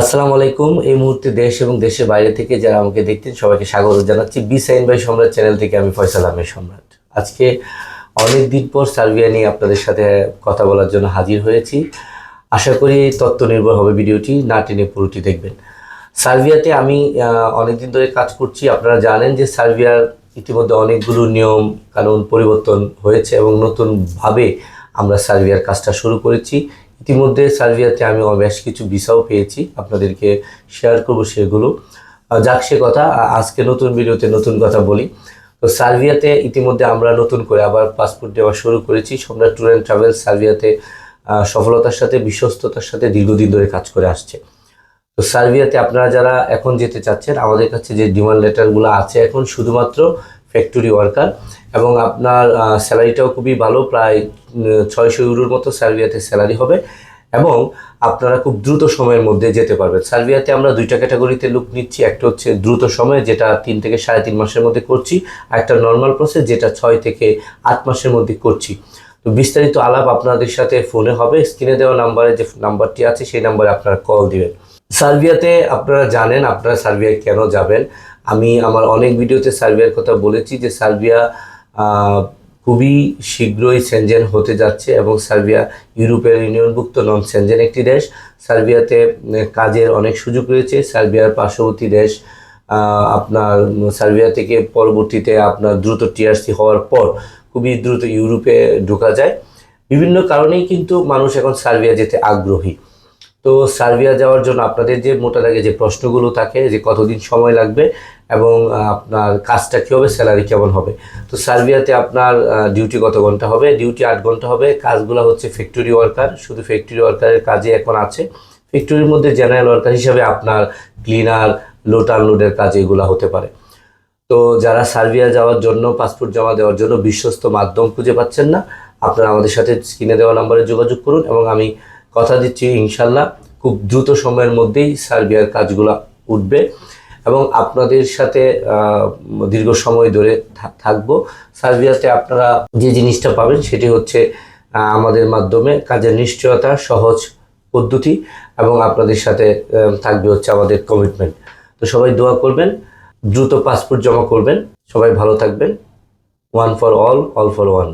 আসসালামু আলাইকুম। এই মুহূর্তে দেশ এবং দেশের বাইরে থেকে যারা আমাকে দেখতেন সবাইকে স্বাগত জানাচ্ছি B sign by Samrat channel থেকে আমি ফয়সাল আহমেদ সম্রাট। আজকে অনেক দিন পর সার্বিয়া নিয়ে আপনাদের সাথে কথা বলার জন্য হাজির হয়েছি। আশা করি তত্ত্ব নির্ভর হবে ভিডিওটি, না টেনে পুরোটি দেখবেন। সার্বিয়াতে আমি অনেকদিন ধরে কাজ করছি। আপনারা জানেন যে সার্বিয়ার ইতিমধ্যে অনেকগুলো নিয়ম কানুন পরিবর্তন হয়েছে এবং নতুনভাবে আমরা সার্বিয়ার কাজটা শুরু করেছি। ইতিমধ্যে সার্বিয়াতে আমি বেশ কিছু ভিসাও পেয়েছি। আপনাদেরকে শেয়ার করব সেগুলো। যাক সে কথা আজকে নতুন ভিডিওতে নতুন কথা বলি। তো সার্বিয়াতে ইতিমধ্যে আমরা নতুন করে আবার পাসপোর্ট দেওয়া শুরু করেছি। সম্রাট ট্যুর অ্যান্ড ট্রাভেল সার্বিয়াতে সফলতার সাথে, বিশ্বস্ততার সাথে দীর্ঘদিন ধরে কাজ করে আসছে। তো সার্বিয়াতে আপনারা যারা এখন যেতে চাচ্ছেন, আমাদের কাছে যে ডিমান্ড লেটারগুলো আছে এখন শুধুমাত্র ফ্যাক্টরি ওয়ার্কার এবং আপনার স্যালারিটাও খুবই ভালো, প্রায় ছয়শো ইউরোর মতো সার্বিয়াতে স্যালারি হবে, এবং আপনারা খুব দ্রুত সময়ের মধ্যে যেতে পারবেন। সার্বিয়াতে আমরা দুইটা ক্যাটাগরিতে লুক নিচ্ছি, একটা হচ্ছে দ্রুত সময়, যেটা তিন থেকে সাড়ে তিন মাসের মধ্যে করছি, আর একটা নর্মাল প্রসেস যেটা ছয় থেকে আট মাসের মধ্যে করছি। তো বিস্তারিত আলাপ আপনাদের সাথে ফোনে হবে স্ক্রিনে দেওয়া নাম্বারে যে নাম্বারটি আছে, সেই নাম্বারে আপনারা কল দিবেন। সার্বিয়াতে আপনারা জানেন আপনারা সার্বিয়ায় কেন যাবেন। আমি আমার অনেক ভিডিওতে সার্বিয়ার কথা বলেছি যে সার্বিয়া খুবই শীঘ্রই সেনজেন হতে যাচ্ছে এবং সার্বিয়া ইউরোপের ইউনিয়নভুক্ত নন সেনজেন একটি দেশ। সার্বিয়াতে কাজের অনেক সুযোগ রয়েছে। সার্বিয়ার পার্শ্ববর্তী দেশ আপনার, সার্বিয়া থেকে পরবর্তীতে আপনার দ্রুত টিআরসি হওয়ার পর খুবই দ্রুত ইউরোপে ঢোকা যায়। বিভিন্ন কারণেই কিন্তু মানুষ এখন সার্বিয়া যেতে আগ্রহী। তো সার্বিয়া যাওয়ার জন্য আপনাদের যে মোটা লাগে যে প্রশ্নগুলো থাকে, যে কতদিন সময় লাগবে এবং আপনার কাজটা কী হবে স্যালারি কেমন হবে। তো সার্বিয়াতে আপনার ডিউটি কত ঘণ্টা হবে? ডিউটি আট ঘণ্টা হবে। কাজগুলো হচ্ছে ফ্যাক্টরি ওয়ার্কার শুধু ফ্যাক্টরি ওয়ার্কারের কাজে এখন আছে। ফ্যাক্টরির মধ্যে জেনারেল ওয়ার্কার হিসাবে আপনার ক্লিনার লোড আনলোডের কাজ এগুলো হতে পারে। তো যারা সার্বিয়া যাওয়ার জন্য পাসপোর্ট জমা দেওয়ার জন্য বিশ্বস্ত মাধ্যম খুঁজে পাচ্ছেন না, আপনারা আমাদের সাথে স্ক্রিনে দেওয়া নাম্বারে যোগাযোগ করুন এবং আমি কথা দিচ্ছি ইনশাল্লাহ। খুব দ্রুত সময়ের মধ্যেই সার্বিয়ার কাজগুলো উঠবে এবং আপনাদের সাথে দীর্ঘ সময় ধরে থাকব। সার্বিয়াতে আপনারা যে জিনিসটা পাবেন সেটি হচ্ছে আমাদের মাধ্যমে কাজের নিশ্চয়তা, সহজ পদ্ধতি এবং আপনাদের সাথে থাকবে হচ্ছে আমাদের কমিটমেন্ট তো সবাই দোয়া করবেন, দ্রুত পাসপোর্ট জমা করবেন। সবাই ভালো থাকবেন। One for all all for one